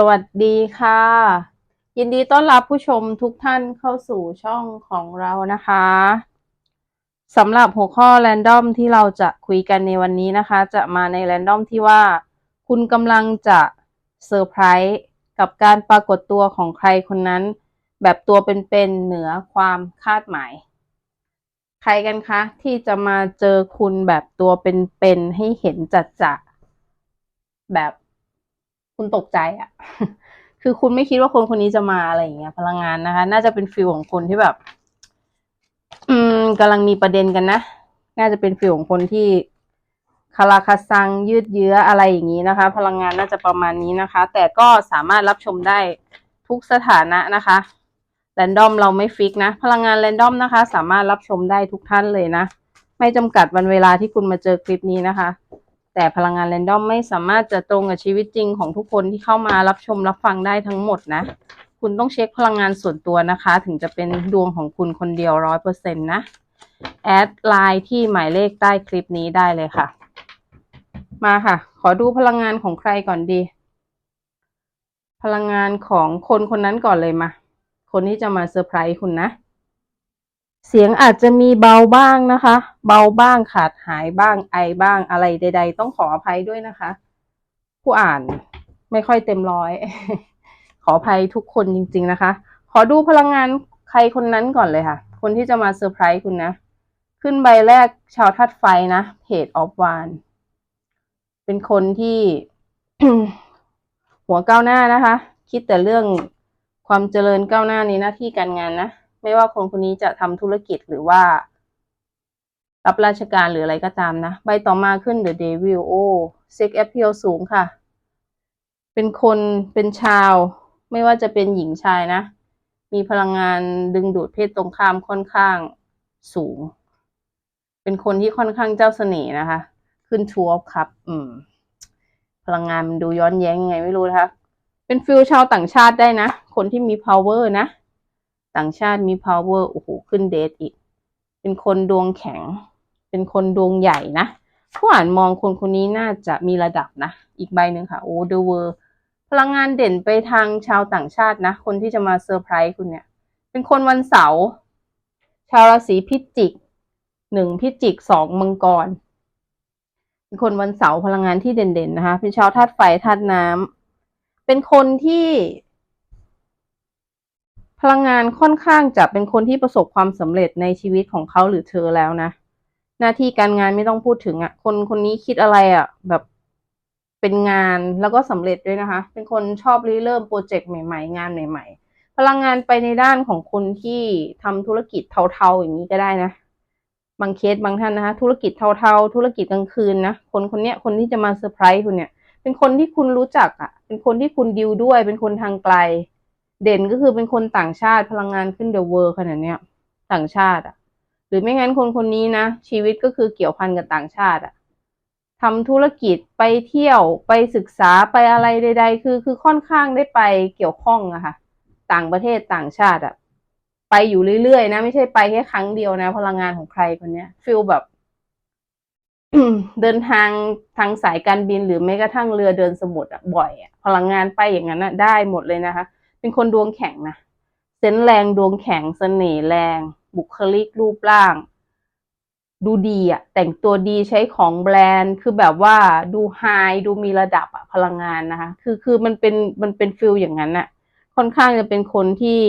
สวัสดีค่ะ ยินดีต้อนรับผู้ชมทุกท่านเข้าสู่ช่องของเรานะคะสำหรับหัวข้อ r รนดอมที่เราจะคุยกันในวันนี้นะคะ จะมาใน r รนดอมที่ว่า คุณกำลังจะเซอร์ไพรส์กับการปรากฏตัวของใครคนนั้น แบบตัวเป็นๆเหนือความคาดหมาย ใครกันคะ ที่จะมาเจอคุณแบบตัวเป็นๆให้เห็นจัดจะแบบ คุณตกใจอะคือคุณไม่คิดว่าคนคนนี้จะมาอะไรอย่างเงี้ย พลังงานนะคะ น่าจะเป็นฟิลของคนที่แบบ อืมกำลังมีประเด็นกันนะ น่าจะเป็นฟิลของคนที่คาราคาซังยืดเยื้ออะไรอย่างนี้นะคะ พลังงานน่าจะประมาณนี้นะคะ แต่ก็สามารถรับชมได้ทุกสถานะนะคะแรนดอมเราไม่ฟิกนะ พลังงานแรนดอมนะคะ สามารถรับชมได้ทุกท่านเลยนะ ไม่จำกัดวันเวลาที่คุณมาเจอคลิปนี้นะคะ แต่พลังงานแรนดอมไม่สามารถจะตรงกับชีวิตจริงของทุกคนที่เข้ามารับชมรับฟังได้ทั้งหมดนะ คุณต้องเช็คพลังงานส่วนตัวนะคะ ถึงจะเป็นดวงของคุณคนเดียวร้อยเปอร์เซ็นต์นะแอดไลน์ที่หมายเลขใต้คลิปนี้ได้เลยค่ะ มาค่ะ ขอดูพลังงานของใครก่อนดี พลังงานของคนคนนั้นก่อนเลยมา คนที่จะมาเซอร์ไพรส์คุณนะ เสียงอาจจะมีเบาบ้างนะคะ เบาบ้างขาดหายบ้างไอบ้างอะไรใด ๆ ต้องขออภัยด้วยนะคะ ผู้อ่านไม่ค่อยเต็มร้อย ขออภัยทุกคนจริง ๆนะคะ ขอดูพลังงานใครคนนั้นก่อนเลยค่ะ คนที่จะมาเซอร์ไพรส์คุณนะ ขึ้นใบแรกชาวทัดไฟนะเพจออฟวานเป็นคนที่หัวก้าวหน้านะคะ คิดแต่เรื่องความเจริญก้าวหน้าในหน้าที่การงานนะ ไม่ว่าคนคนนี้จะทำธุรกิจหรือว่า รับราชการหรืออะไรก็ตามนะ ใบต่อมาขึ้น The Devil โอ้ Sex Appeal สูงค่ะ เป็นคนเป็นชาว ไม่ว่าจะเป็นหญิงชายนะ มีพลังงานดึงดูดเพศตรงข้ามค่อนข้างสูง เป็นคนที่ค่อนข้างเจ้าเสน่ห์นะคะ ขึ้นทัวร์ครับ อืม พลังงานมันดูย้อนแย้งยังไงไม่รู้นะคะเป็นฟิลชาวต่างชาติได้นะ คนที่มี power นะ ต่างชาติมี power โอ้โหขึ้นเดทอีก เป็นคนดวงแข็ง เป็นคนดวงใหญ่นะผู้อ่านมองคนคนนี้น่าจะมีระดับนะ อีกใบหนึ่งค่ะโอ้เดอะเวอร์พลังงานเด่นไปทางชาวต่างชาตินะ คนที่จะมาเซอร์ไพรส์คุณเนี่ย เป็นคนวันเสาร์ชาวราศีพิจิกหนึ่งพิจิกสองมังกรเป็นคนวันเสาร์พลังงานที่เด่นๆนะคะ เป็นชาวธาตุไฟธาตุน้ำเป็นคนที่ พลังงานค่อนข้างจะเป็นคนที่ประสบความสำเร็จในชีวิตของเขาหรือเธอแล้วนะ หน้าที่การงานไม่ต้องพูดถึงอะ่ะ คนคนนี้คิดอะไรอะ่ะ แบบเป็นงานแล้วก็สำเร็จด้วยนะคะ เป็นคนชอบริเริ่มโปรเจกต์ใหม่ๆ งานใหม่ ๆ พลังงานไปในด้านของคนที่ทำธุรกิจเทาๆอย่างนี้ก็ได้นะ บางเคสบางท่านนะคะ ธุรกิจเทาๆ ธุรกิจกลางคืนนะ คนคนเนี้ยคนที่จะมาเซอร์ไพรส์คุณเนี่ย เป็นคนที่คุณรู้จักอะ่ะ เป็นคนที่คุณดิวด้วย เป็นคนทางไกล เด่นก็คือเป็นคนต่างชาติพลังงานขึ้นเดอะเวิร์ขนาดเนี้ย ต่างชาติอะหรือไม่งั้นคนคนนี้นะ ชีวิตก็คือเกี่ยวพันกับต่างชาติอะทำธุรกิจไปเที่ยวไปศึกษาไปอะไรใด ๆ คือคือค่อนข้างได้ไปเกี่ยวข้องอะค่ะ ต่างประเทศต่างชาติอะไปอยู่เรื่อยๆนะ ไม่ใช่ไปแค่ครั้งเดียวนะ พลังงานของใครคนเนี้ยฟิลแบบเดินทางทางสายการบินหรือแม้กระทั่งเรือเดินสมุทรอะบ่อยอะพลังงานไปอย่างนั้นอะได้หมดเลยนะคะ เป็นคนดวงแข็งนะเซนแรงดวงแข็งเสน่ห์แรง บุคลิกรูปร่าง ดูดีอะแต่งตัวดีใช้ของแบรนด์คือแบบว่าดูไฮดูมีระดับอะพลังงานนะคะ คือคือมันเป็นมันเป็นฟิลอย่างนั้นอะค่อนข้างจะเป็นคนที่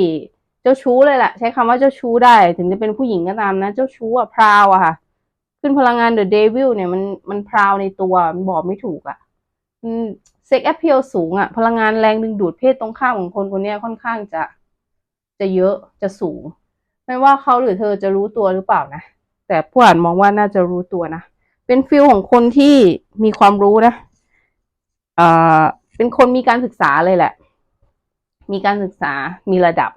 เจ้าชู้เลยแหละใช้คำว่าเจ้าชู้ได้ ถึงจะเป็นผู้หญิงก็ตามนะ เจ้าชู้อะพราวอะค่ะ ขึ้นพลังงานเดอะเดวิลเนี่ยมันมันพราวในตัวมันบอกไม่ถูกอะ เซ็กแอพเพิลสูงอะพลังงานแรงดึงดูดเพศตรงข้ามของคนคนนี้ค่อนข้างจะจะเยอะจะสูง ไม่ว่าเขาหรือเธอจะรู้ตัวหรือเปล่านะ แต่ผู้อ่านมองว่าน่าจะรู้ตัวนะ เป็นฟิลของคนที่มีความรู้นะเอ่อเป็นคนมีการศึกษาเลยแหละ มีการศึกษามีระดับ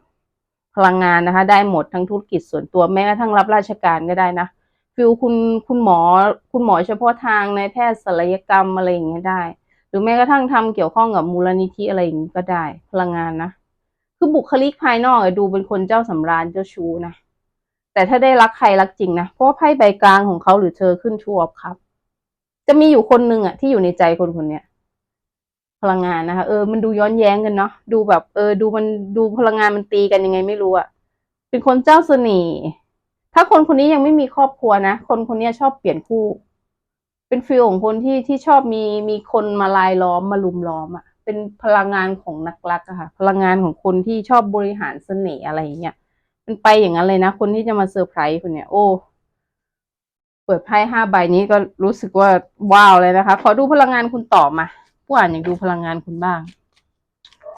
พลังงานนะคะ ได้หมดทั้งธุรกิจส่วนตัวแม้กระทั่งรับราชการก็ได้นะฟิลคุณคุณหมอ คุณหมอเฉพาะทางในแพทย์ศัลยกรรมอะไรอย่างเงี้ยได้ หรือแม้กระทั่งทำเกี่ยวข้องกับมูลนิธิอะไรอย่างนี้ก็ได้พลังงานนะ คือบุคลิกภายนอกดูเป็นคนเจ้าสำราญเจ้าชู้นะ แต่ถ้าได้รักใครรักจริงนะ เพราะว่าไพ่ใบกลางของเขาหรือเธอขึ้นทูออฟครับ จะมีอยู่คนหนึ่งอะที่อยู่ในใจคนคนเนี้ยพลังงานนะคะเออมันดูย้อนแย้งกันเนาะดูแบบ เออ ดูมันดูพลังงานมันตีกันยังไงไม่รู้อะเป็นคนเจ้าเสน่ห์ถ้าคนคนนี้ยังไม่มีครอบครัวนะ คนคนนี้ชอบเปลี่ยนคู่ เป็นฟิลของคนที่ที่ชอบมีมีคนมาลายล้อมมาลุมล้อมอะเป็นพลังงานของนักรักอะค่ะ พลังงานของคนที่ชอบบริหารเสน่ห์อะไรอย่างเงี้ยเป็นไปอย่างนั้นเลยนะ คนที่จะมาเซอร์ไพรส์คุณเนี่ยโอ้เปิดไพ่ห้าใบนี้ก็รู้สึกว่าว้าวเลยนะคะ ขอดูพลังงานคุณต่อมาผู้อ่านอยากดูพลังงานคุณบ้าง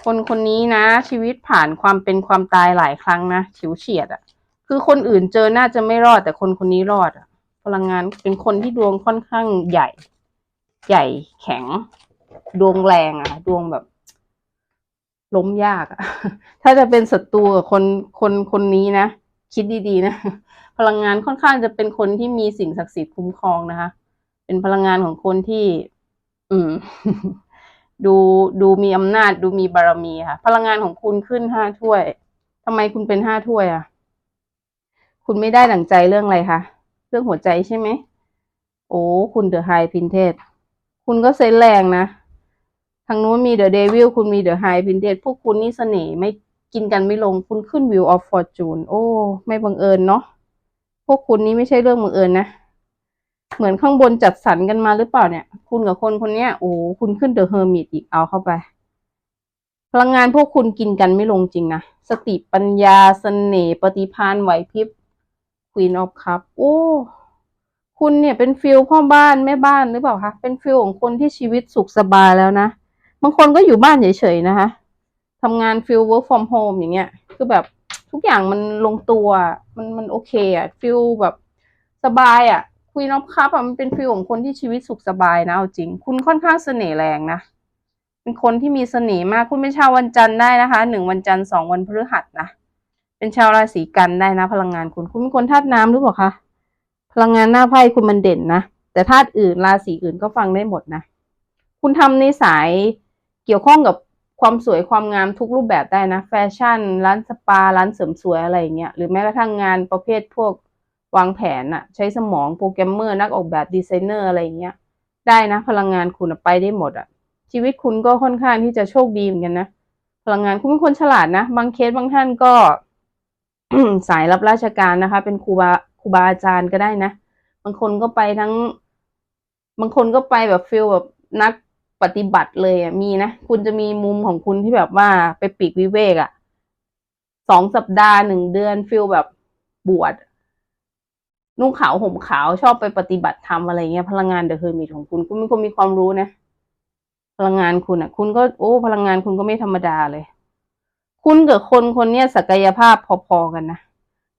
คนคนนี้นะ ชีวิตผ่านความเป็นความตายหลายครั้งนะฉิวเฉียดอะคือคนอื่นเจอน่าจะไม่รอดแต่คนคนนี้รอดอะ พลังงานเป็นคนที่ดวงค่อนข้างใหญ่ ใหญ่แข็ง ดวงแรงอะดวงแบบ ล้มยากอะถ้าจะเป็นศัตรูกับคนคนคนนี้นะคิดดีๆนะพลังงานค่อนข้างจะเป็นคนที่มีสิ่งศักดิ์สิทธิ์คุ้มครองนะคะ เป็นพลังงานของคนที่ อืม ดูดูมีอำนาจ ดูมีบารมีค่ะ พลังงานของคุณขึ้นห้าถ้วยทำไมคุณเป็นห้าถ้วยอะ คุณไม่ได้ดั่งใจเรื่องอะไรคะ เรื่องหัวใจใช่ไหม โอ้ คุณเดอะไฮพินเทสคุณก็เซนแรงนะ ทางนู้นมีเดอะเดวิลคุณมีเดอะไฮพินเทสพวกคุณนี่เสน่ห์ไม่กินกันไม่ลง คุณขึ้นวิวออฟฟอร์จูนโอ้ ไม่บังเอิญเนาะ พวกคุณนี่ไม่ใช่เรื่องบังเอิญนะ เหมือนข้างบนจัดสรรกันมาหรือเปล่าเนี่ย คุณกับคนคนนี้โอ้ คุณขึ้นเดอะเฮอร์มิตอีกเอาเข้าไป พลังงานพวกคุณกินกันไม่ลงจริงนะ สติปัญญาสเสน่ห์ปฏิภาณไหวพริบ Queen of Cup โอ้ คุณเนี่ยเป็นฟิลพ่อบ้านแม่บ้านหรือเปล่าคะ เป็นฟิลของคนที่ชีวิตสุขสบายแล้วนะ บางคนก็อยู่บ้านเฉยๆนะคะทำงานฟิล work from home อย่างเงี้ย คือแบบทุกอย่างมันลงตัว มันมันโอเคอะฟิลแบบสบายอะคุยนอฟคัพอะมันเป็นฟิลของคนที่ชีวิตสุขสบายนะเอาจริง คุณค่อนข้างเสน่ห์แรงนะ เป็นคนที่มีเสน่ห์มาก คุณเป็นชาววันจันทร์ได้นะคะ หนึ่งวันจันทร์สองวันพฤหัสนะ เป็นชาวราศีกันได้นะ พลังงานคุณ คุณเป็นคนธาตุน้ำหรือเปล่าคะ พลังงานหน้าไพ่คุณมันเด่นนะ แต่ธาตุอื่นราศีอื่นก็ฟังได้หมดนะ คุณทำในสายเกี่ยวข้องกับความสวยความงามทุกรูปแบบได้นะ แฟชั่น ร้านสปา ร้านเสริมสวยอะไรอย่างเงี้ย หรือแม้กระทั่งงานประเภทพวกวางแผนอะใช้สมองโปรแกรมเมอร์นักออกแบบดีไซเนอร์อะไรอย่างเงี้ย ได้นะ พลังงานคุณไปได้หมดอะชีวิตคุณก็ค่อนข้างที่จะโชคดีเหมือนกันนะ พลังงานคุณเป็นคนฉลาดนะ บางเคสบางท่านก็ สายรับราชการนะคะ เป็นครูบาครูบาอาจารย์ก็ได้นะ บางคนก็ไปทั้ง บางคนก็ไปแบบฟิลแบบนักปฏิบัติเลยอะมีนะ คุณจะมีมุมของคุณที่แบบว่าไปปีกวิเวกอะสองสัปดาห์หนึ่งเดือนฟิลแบบบวชนุ่งขาวห่มขาวชอบไปปฏิบัติธรรมอะไรเงี้ยพลังงานเดอะเฮอร์มิตของคุณ คุณเป็นคนมีความรู้นะ พลังงานคุณอะ คุณก็โอ้ พลังงานคุณก็ไม่ธรรมดาเลย คุณกับคนคนเนี้ยศักยภาพพอๆกันนะ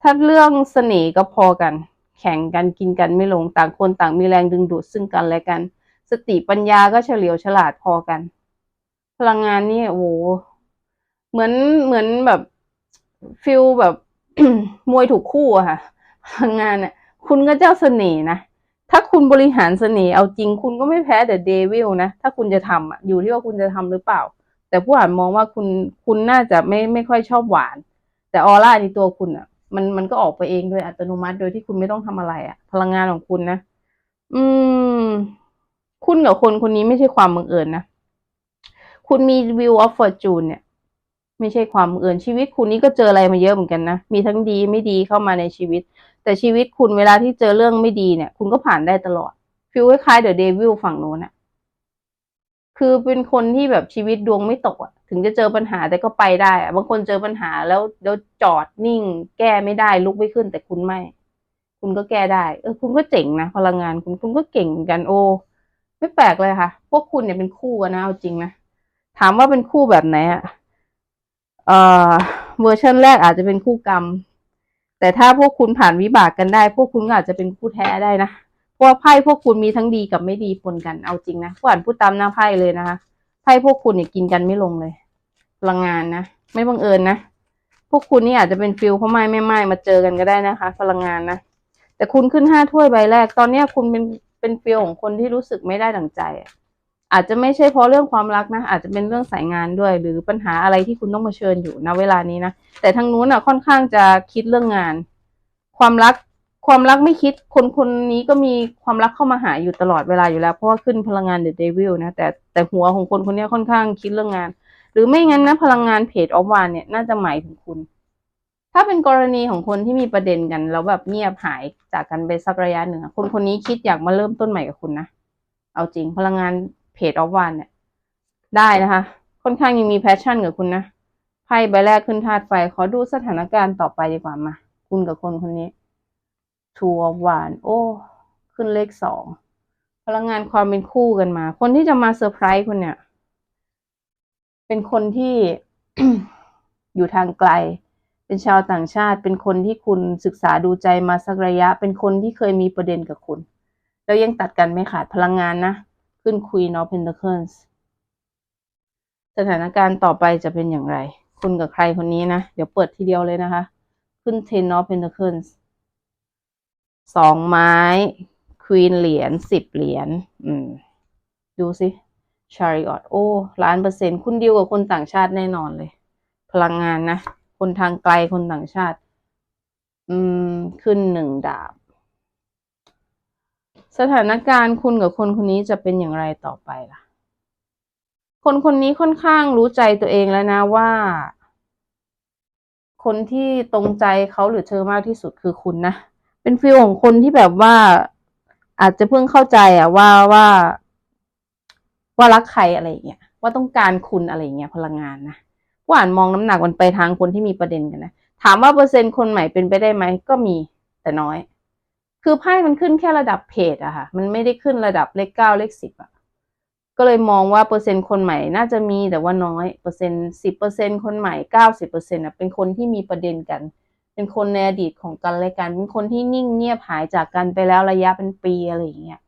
ถ้าเรื่องเสน่ห์ก็พอกัน แข่งกันกินกันไม่ลงต่างคนต่างมีแรงดึงดูดซึ่งกันและกัน สติปัญญาก็เฉลียวฉลาดพอกัน พลังงานนี่โอ้โหเหมือนเหมือนแบบฟิลแบบมวยถูกคู่อะค่ะ พลังงานเนี่ยคุณก็เจ้าเสน่ห์นะ ถ้าคุณบริหารเสน่ห์เอาจริงคุณก็ไม่แพ้เดอะเดวิลนะ ถ้าคุณจะทำอะอยู่ที่ว่าคุณจะทำหรือเปล่า แต่ผู้อ่านมองว่าคุณคุณน่าจะไม่ไม่ค่อยชอบหวาน แต่ออร่าในตัวคุณอะมันมันก็ออกไปเองโดยอัตโนมัติโดยที่คุณไม่ต้องทำอะไรอะพลังงานของคุณนะอืม คุณกับคนคนนี้ไม่ใช่ความบังเอิญนะคุณมี view of fortune เนี่ย ไม่ใช่ความบังเอิญชีวิตคุณนี้ก็เจออะไรมาเยอะเหมือนกันนะมีทั้งดีไม่ดีเข้ามาในชีวิต แต่ชีวิตคุณเวลาที่เจอเรื่องไม่ดีเนี่ย คุณก็ผ่านได้ตลอดฟิลคล้ายๆเดอะเดวิลฝั่งโน้นอะ คือเป็นคนที่แบบชีวิตดวงไม่ตกอะถึงจะเจอปัญหาแต่ก็ไปได้อะบางคนเจอปัญหาแล้วเดี๋ยวจอดนิ่ง แก้ไม่ได้ลุกไม่ขึ้นแต่คุณไม่ คุณก็แก้ได้ เออ คุณก็เจ๋งนะพลังงานคุณคุณก็เก่งกันโอ้ไม่แปลกเลยค่ะ พวกคุณเนี่ยเป็นคู่กันนะเอาจริงนะถามว่าเป็นคู่แบบไหนอะเอ่อเวอร์ชันแรกอาจจะเป็นคู่กรรม แต่ถ้าพวกคุณผ่านวิบากกันได้ พวกคุณก็อาจจะเป็นคู่แท้ได้นะ ว่าไพ่พวกคุณมีทั้งดีกับไม่ดีปนกันเอาจริงนะผู้อ่านพูดตามหน้าไพ่เลยนะคะไพ่พวกคุณเนี่ยกินกันไม่ลงเลยพลังงานนะไม่บังเอิญนะพวกคุณนี่อาจจะเป็นฟิลพ่อไม้แม่ไม้มาเจอกันก็ได้นะคะ พลังงานนะแต่คุณขึ้นห้าถ้วยใบแรก ตอนเนี้ยคุณเป็นเป็นฟิลของคนที่รู้สึกไม่ได้ดั่งใจ อาจจะไม่ใช่เพราะเรื่องความรักนะ อาจจะเป็นเรื่องสายงานด้วย หรือปัญหาอะไรที่คุณต้องเผชิญอยู่ณเวลานี้นะแต่ทางนู้นอะค่อนข้างจะคิดเรื่องงาน ความรัก ความรักไม่คิดคนคนนี้ก็มีความรักเข้ามาหาอยู่ตลอดเวลาอยู่แล้ว เพราะว่าขึ้นพลังงานเดอะเดวิลนะแต่แต่หัวของคนคนนี้ค่อนข้างคิดเรื่องงาน หรือไม่งั้นนะพลังงานเพจออฟวานเนี่ยน่าจะหมายถึงคุณ ถ้าเป็นกรณีของคนที่มีประเด็นกัน แล้วแบบเงียบหายจากกันไปสักระยะหนึ่งคนคนนี้คิดอยากมาเริ่มต้นใหม่กับคุณนะเอาจริงพลังงานเพจออฟวานเนี่ย ได้นะคะ ค่อนข้างยังมีแพชชั่นกับคุณนะไพ่ใบแรกขึ้นธาตุไฟขอดูสถานการณ์ต่อไปดีกว่ามา คุณกับคนคนนี้ ทัวร์หวาน โอ้ ขึ้นเลขสอง พลังงานความเป็นคู่กันมา คนที่จะมาเซอร์ไพรส์คุณเนี่ย เป็นคนที่อยู่ทางไกล เป็นชาวต่างชาติ เป็นคนที่คุณศึกษาดูใจมาสักระยะ เป็นคนที่เคยมีประเด็นกับคุณ แล้วยังตัดกันไม่ขาดพลังงานนะ ขึ้น Queen of Pentacles สถานการณ์ต่อไปจะเป็นอย่างไร คุณกับใครคนนี้นะ เดี๋ยวเปิดทีเดียวเลยนะคะ ขึ้น Ten of Pentacles ส สองไม้ควีนเหรียญสิบเหรียญอืม ดูสิชาริออตโอ้ล้านเปอร์เซ็นต์คุณดีลกับคนต่างชาติแน่นอนเลย พลังงานนะ คนทางไกลคนต่างชาติ อืม ขึ้นหนึ่งดาบ สถานการณ์คุณกับคนคนนี้จะเป็นอย่างไรต่อไปล่ะ คนคนนี้ค่อนข้างรู้ใจตัวเองแล้วนะว่า คนที่ตรงใจเขาหรือเธอมากที่สุดคือคุณนะ เป็นฟีลของคนที่แบบว่า อาจจะเพิ่งเข้าใจอะว่าว่าว่ารักใครอะไรอย่างเงี้ยว่าต้องการคุณอะไรอย่างเงี้ยพลังงานนะผู้อ่านมองน้ำหนักมันไปทางคนที่มีประเด็นกันนะถามว่าเปอร์เซ็นต์คนใหม่เป็นไปได้ไหมก็มีแต่น้อย คือไพ่มันขึ้นแค่ระดับเพจอะค่ะ มันไม่ได้ขึ้นระดับเลขเก้าเลขสิบอะก็เลยมองว่าเปอร์เซ็นต์คนใหม่น่าจะมีแต่ว่าน้อยเปอร์เซ็นต์สิบเปอร์เซ็นต์คนใหม่เก้าสิบเปอร์เซ็นต์อะเป็นคนที่มีประเด็นกัน เป็นคนในอดีตของกันและกัน เป็นคนที่นิ่งเงียบหายจากกันไปแล้วระยะเป็นปีอะไรอย่างเงี้ย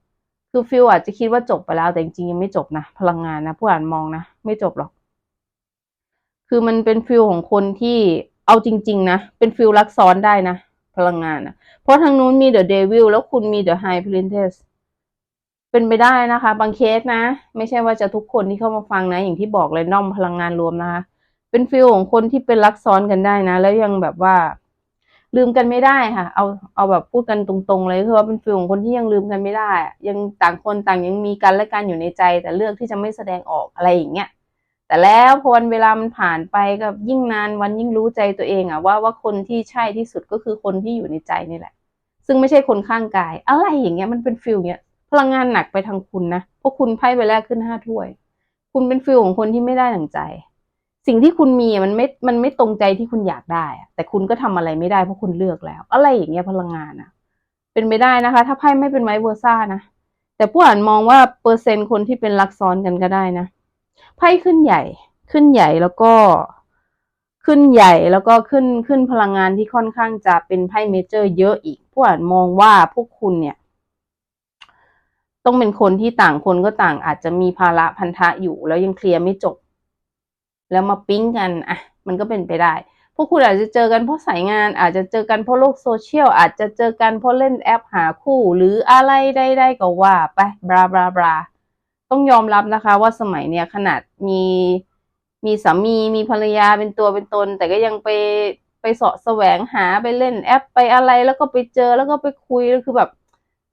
คือฟิลอาจจะคิดว่าจบไปแล้วแต่จริงๆยังไม่จบนะ พลังงานนะผู้อ่านมองนะ ไม่จบหรอก คือมันเป็นฟิลของคนที่เอาจริง ๆ นะ เป็นฟิลรักซ้อนได้นะ พลังงานนะเพราะทางนู้นมีเดอะเดวิลแล้วคุณมีเดอะไฮพรินเทสเป็นไปได้นะคะ บางเคสนะ ไม่ใช่ว่าจะทุกคนที่เข้ามาฟังนะ อย่างที่บอกเลยน้อมพลังงานรวมนะคะ เป็นฟิลของคนที่เป็นรักซ้อนกันได้นะ แล้วยังแบบว่า ลืมกันไม่ได้ค่ะ เอาเอาแบบพูดกันตรงๆเลยคือว่าเป็นฟิลของคนที่ยังลืมกันไม่ได้ ยังต่างคนต่างยังมีกันและกันอยู่ในใจ แต่เลือกที่จะไม่แสดงออกอะไรอย่างเงี้ยแต่แล้วพอวันเวลามันผ่านไปก็ยิ่งนานวันยิ่งรู้ใจตัวเองอะว่าว่าคนที่ใช่ที่สุดก็คือคนที่อยู่ในใจนี่แหละ ซึ่งไม่ใช่คนข้างกาย อะไรอย่างเงี้ยมันเป็นฟิลเงี้ยพลังงานหนักไปทางคุณนะเพราะคุณไพ่ใบแรกขึ้นห้าถ้วย คุณเป็นฟิลของคนที่ไม่ได้ดั่งใจ สิ่งที่คุณมีมันไม่ มันไม่ตรงใจที่คุณอยากได้ แต่คุณก็ทำอะไรไม่ได้เพราะคุณเลือกแล้ว อะไรอย่างเงี้ยพลังงานอะเป็นไปได้นะคะ ถ้าไพ่ไม่เป็นไวเวอร์ซ่านะ แต่ผู้อ่านมองว่าเปอร์เซ็นต์คนที่เป็นรักซ้อนกันก็ได้นะ ไพ่ขึ้นใหญ่ ขึ้นใหญ่แล้วก็ขึ้นใหญ่แล้วก็ขึ้นขึ้นพลังงานที่ค่อนข้างจะเป็นไพ่เมเจอร์เยอะอีก ผู้อ่านมองว่าพวกคุณเนี่ย ต้องเป็นคนที่ต่างคนก็ต่างอาจจะมีภาระพันธะอยู่แล้วยังเคลียร์ไม่จบ แล้วมาปิ๊งกันอะมันก็เป็นไปได้ พวกคุณอาจจะเจอกันเพราะสายงาน อาจจะเจอกันเพราะโลกโซเชียล อาจจะเจอกันเพราะเล่นแอปหาคู่ หรืออะไรใดๆก็ว่าไปบราบราบราต้องยอมรับนะคะว่าสมัยเนี้ยขนาดมีมีสามีมีภรรยาเป็นตัวเป็นตน แต่ก็ยังไปไปเสาะแสวงหาไปเล่นแอปไปอะไรแล้วก็ไปเจอแล้วก็ไปคุยแล้วคือแบบ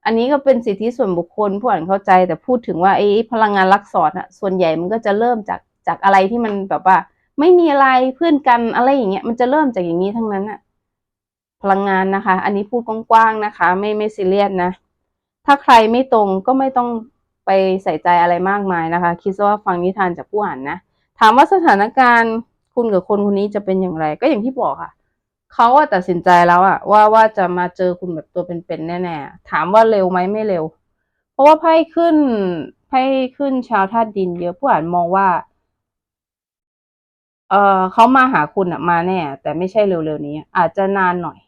อันนี้ก็เป็นสิทธิส่วนบุคคลผู้อ่านเข้าใจ แต่พูดถึงว่าไอ้พลังงานรักษรอะส่วนใหญ่มันก็จะเริ่มจาก จากอะไรที่มันแบบว่า ไม่มีอะไรเพื่อนกันอะไรอย่างเงี้ยมันจะเริ่มจากอย่างนี้ทั้งนั้นอะพลังงานนะคะ อันนี้พูดกว้างๆนะคะ ไม่ไม่ซีเรียสนะ ถ้าใครไม่ตรงก็ไม่ต้องไปใส่ใจอะไรมากมายนะคะ คิดว่าฟังนิทานจากผู้อ่านนะ ถามว่าสถานการณ์คุณกับคนคนนี้จะเป็นอย่างไร ก็อย่างที่บอกค่ะ เขาอะตัดสินใจแล้วอะว่าว่าจะมาเจอคุณแบบตัวเป็นๆแน่ๆ ถามว่าเร็วไหมไม่เร็ว เพราะว่าไพ่ขึ้นไพ่ขึ้นชาวธาตุดิน เยอะผู้อ่านมองว่า เออเขามาหาคุณอะมาแน่ แต่ไม่ใช่เร็วๆนี้ อาจจะนานหน่อย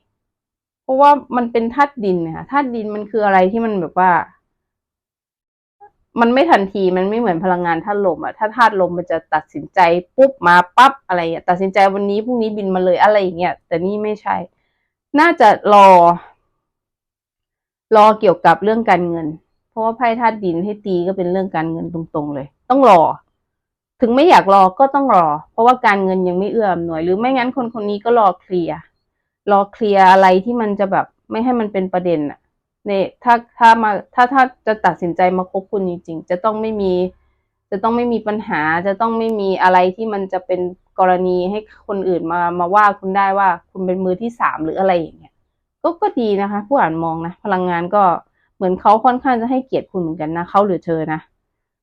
เพราะว่ามันเป็นธาตุดินนะคะธาตุดินมันคืออะไรที่มันแบบว่า มันไม่ทันทีมันไม่เหมือนพลังงานธาตุลมอะถ้าธาตุลมมันจะตัดสินใจปุ๊บมาปั๊บอะไรอะตัดสินใจวันนี้พรุ่งนี้บินมาเลยอะไรอย่างเงี้ยแต่นี่ไม่ใช่ น่าจะรอ รอเกี่ยวกับเรื่องการเงิน เพราะว่าไพ่ธาตุดินให้ตีก็เป็นเรื่องการเงินตรงๆเลย ต้องรอ ถึงไม่อยากรอก็ต้องรอ เพราะว่าการเงินยังไม่เอื้ออำนวย หรือไม่งั้นคนคนนี้ก็รอเคลียร์รอเคลียร์อะไรที่มันจะแบบไม่ให้มันเป็นประเด็นอะเนี่ยถ้าถ้ามาถ้าถ้าจะตัดสินใจมาคบคุณจริง ๆ จะต้องไม่มี จะต้องไม่มีปัญหา จะต้องไม่มีอะไรที่มันจะเป็นกรณีให้คนอื่นมามาว่าคุณได้ว่าคุณเป็นมือที่สามหรืออะไรอย่างเงี้ยก็ก็ดีนะคะ ผู้อ่านมองนะ พลังงานก็เหมือนเขาค่อนข้างจะให้เกียรติคุณเหมือนกันนะเขาหรือเธอนะ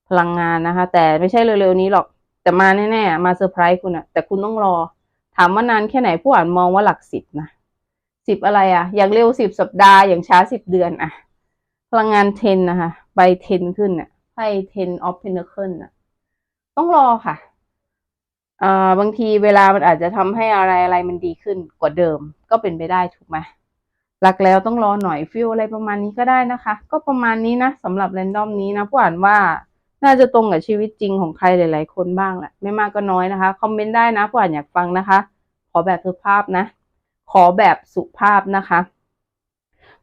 พลังงานนะคะ แต่ไม่ใช่เร็วๆนี้หรอก แต่มาแน่ๆมาเซอร์ไพรส์คุณอะแต่คุณต้องรอ ถามว่านานแค่ไหนผู้อ่านมองว่าหลักสิบนะสิบอะไรอะอย่างเร็วสิบสัปดาห์อย่างช้าสิบเดือนอะพลังงานเทนนะคะใบเทนขึ้นเนี่ยไพ่เทนออฟเพนเคิลอะต้องรอค่ะอ่าบางทีเวลามันอาจจะทำให้อะไรอะไรมันดีขึ้นกว่าเดิม ก็เป็นไปได้ถูกไหมรักแล้วต้องรอหน่อยฟิลอะไรประมาณนี้ก็ได้นะคะ ก็ประมาณนี้นะสำหรับแรนดอมนี้นะผู้อ่านว่า น่าจะตรงกับชีวิตจริงของใครหลาย ๆ คนบ้างแหละไม่มากก็น้อยนะคะ คอมเมนต์ได้นะผู้อ่านอยากฟังนะคะ ขอแบบสุภาพนะ ขอแบบสุภาพนะคะ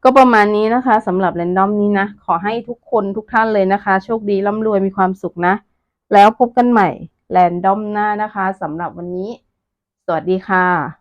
ก็ประมาณนี้นะคะสำหรับแรนดอมนี้นะ ขอให้ทุกคนทุกท่านเลยนะคะ โชคดีร่ำรวยมีความสุขนะ แล้วพบกันใหม่แรนดอมหน้านะคะสำหรับวันนี้ สวัสดีค่ะ